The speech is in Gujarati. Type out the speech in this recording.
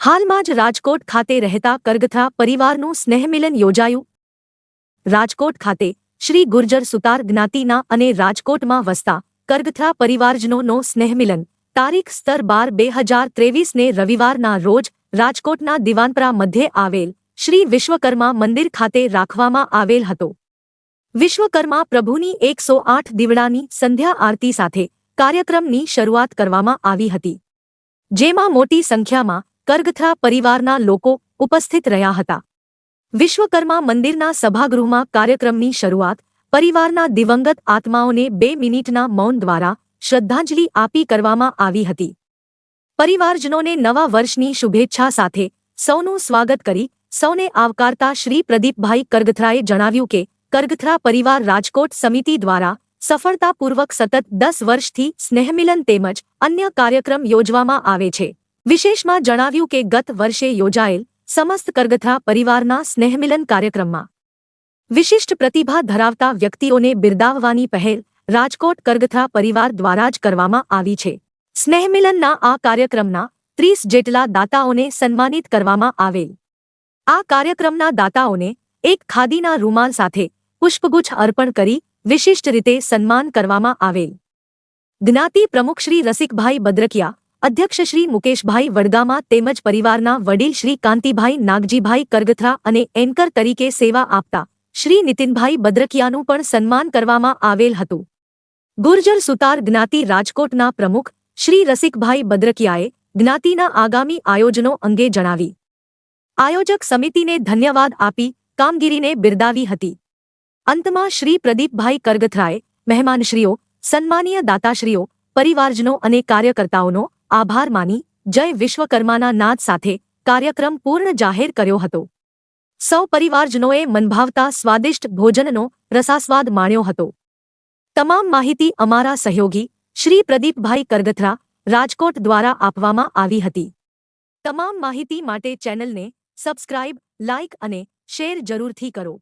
હાલમાં જ રાજકોટ ખાતે રહેતા કરગથા પરિવારનું સ્નેહમિલન યોજાયું. રાજકોટ ખાતે શ્રી ગુર્જર સુતાર જ્ઞાતિના અને રાજકોટમાં વસતા કરગથા પરિવારજનોનો સ્નેહમિલન તારીખ સ્તર બાર બે હજાર ત્રેવીસને રવિવારના રોજ રાજકોટના દિવાનપરા મધ્યે આવેલ શ્રી વિશ્વકર્મા મંદિર ખાતે રાખવામાં આવેલ હતો. વિશ્વકર્મા પ્રભુની એકસો આઠ દીવડાની સંધ્યા આરતી સાથે કાર્યક્રમની શરૂઆત કરવામાં આવી હતી, જેમાં મોટી સંખ્યામાં કરગથરા પરિવારના લોકો ઉપસ્થિત રહ્યા હતા. વિશ્વકર્મા મંદિરના સભાગૃહમાં કાર્યક્રમની શરૂઆત પરિવારના દિવંગત આત્માઓને બે મિનિટના મૌન દ્વારા શ્રદ્ધાંજલિ આપી કરવામાં આવી હતી. પરિવારજનોને નવા વર્ષની શુભેચ્છા સાથે સૌનું સ્વાગત કરી સૌને આવકારતા શ્રી પ્રદીપભાઈ કરગથરાએ જણાવ્યું કે કરગથરા પરિવાર રાજકોટ સમિતિ દ્વારા સફળતાપૂર્વક સતત દસ વર્ષથી સ્નેહમિલન તેમજ અન્ય કાર્યક્રમ યોજવામાં આવે છે. વિશેષમાં જણાવ્યું કે ગત વર્ષે યોજાયેલ સમસ્ત કરગથા પરિવારના સ્નેહમિલન કાર્યક્રમમાં વિશિષ્ટ પ્રતિભા ધરાવતા વ્યક્તિઓને બિરદાવવાની પહેલ રાજકોટ કરગથા પરિવાર દ્વારા જ કરવામાં આવી છે. સ્નેહમિલનના આ કાર્યક્રમના ત્રીસ જેટલા દાતાઓને સન્માનિત કરવામાં આવેલ. આ કાર્યક્રમના દાતાઓને એક ખાદીના રૂમાલ સાથે પુષ્પગુચ્છ અર્પણ કરી વિશિષ્ટ રીતે સન્માન કરવામાં આવેલ. જ્ઞાતિ પ્રમુખ શ્રી રસિકભાઈ બદ્રકિયા, અધ્યક્ષ શ્રી મુકેશભાઈ વડગામા તેમજ પરિવારના વડીલ શ્રી કાંતિભાઈ નાગજીભાઈ કરગથરા અને એન્કર તરીકે સેવા આપતા શ્રી નીતિનભાઈ બદ્રકિયાનું પણ સન્માન કરવામાં આવેલ હતું. ગુર્જર સુતાર જ્ઞાતિ રાજકોટના પ્રમુખ શ્રી રસિકભાઈ બદ્રકિયાએ જ્ઞાતિના આગામી આયોજનો અંગે જણાવી. આયોજક સમિતિને ધન્યવાદ આપી કામગીરીને બિરદાવી હતી. અંતમાં શ્રી પ્રદીપભાઈ કરગથરાએ મહેમાનશ્રીઓ, સન્માનીય દાતાશ્રીઓ, પરિવારજનો અને કાર્યકર્તાઓનો આભાર માની જય વિશ્વકર્માના નાદ સાથે કાર્યક્રમ પૂર્ણ જાહેર કર્યો હતો. સૌ પરિવારજનોએ મનભાવતા સ્વાદિષ્ટ ભોજનનો રસાસ્વાદ માણ્યો હતો. તમામ માહિતી અમારા સહયોગી શ્રી પ્રદીપભાઈ કરગથરા રાજકોટ દ્વારા આપવામાં આવી હતી. તમામ માહિતી માટે ચેનલને સબસ્ક્રાઇબ, લાઇક અને શેર જરૂરથી કરો.